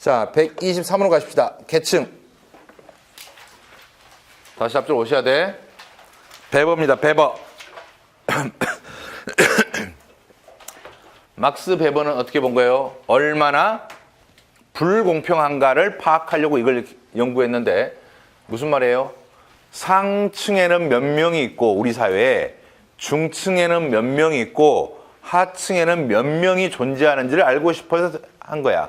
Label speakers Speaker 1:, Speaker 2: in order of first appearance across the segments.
Speaker 1: 자, 123으로 가십시다. 계층. 다시 앞줄 오셔야 돼. 베버입니다. 베버. 막스 베버는 어떻게 본 거예요? 얼마나 불공평한가를 파악하려고 이걸 연구했는데 무슨 말이에요? 상층에는 몇 명이 있고 우리 사회에 중층에는 몇 명이 있고 하층에는 몇 명이 존재하는지를 알고 싶어서 한 거야.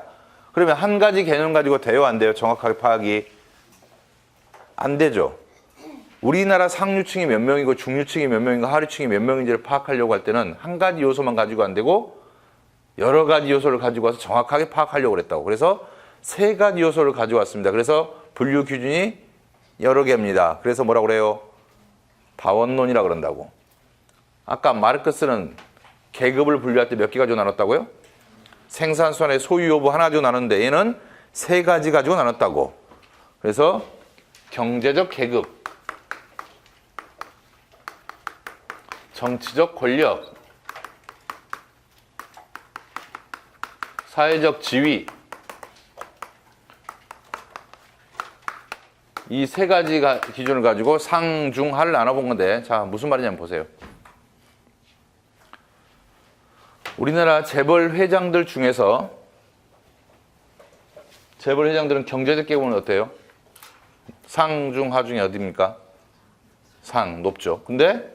Speaker 1: 그러면 한 가지 개념 가지고 돼요, 안 돼요? 정확하게 파악이 안 되죠. 우리나라 상류층이 몇 명이고 중류층이 몇 명이고 하류층이 몇 명인지를 파악하려고 할 때는 한 가지 요소만 가지고 안 되고 여러 가지 요소를 가지고 와서 정확하게 파악하려고 그랬다고. 그래서 세 가지 요소를 가지고 왔습니다. 그래서 분류 기준이 여러 개입니다. 그래서 뭐라고 그래요? 다원론이라 그런다고. 아까 마르크스는 계급을 분류할 때 몇 개 가지고 나눴다고요? 생산수단의 소유 여부 하나 가지고 나눴는데 얘는 세 가지 가지고 나눴다고. 그래서 경제적 계급, 정치적 권력, 사회적 지위 이 세 가지 가- 기준을 가지고 상중하를 나눠본 건데 자 무슨 말이냐면 보세요. 우리나라 재벌 회장들 중에서 재벌 회장들은 경제적 계급은 어때요? 상 중 하 중에 어디입니까? 상 높죠. 근데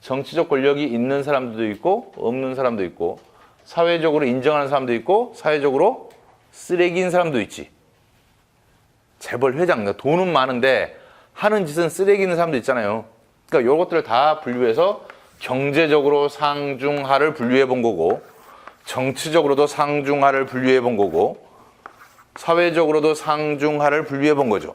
Speaker 1: 정치적 권력이 있는 사람들도 있고 없는 사람도 있고 사회적으로 인정하는 사람도 있고 사회적으로 쓰레기인 사람도 있지. 재벌 회장 그러니까 돈은 많은데 하는 짓은 쓰레기인 사람도 있잖아요. 그러니까 이것들을 다 분류해서 경제적으로 상중하를 분류해 본 거고 정치적으로도 상중하를 분류해 본 거고 사회적으로도 상중하를 분류해 본 거죠.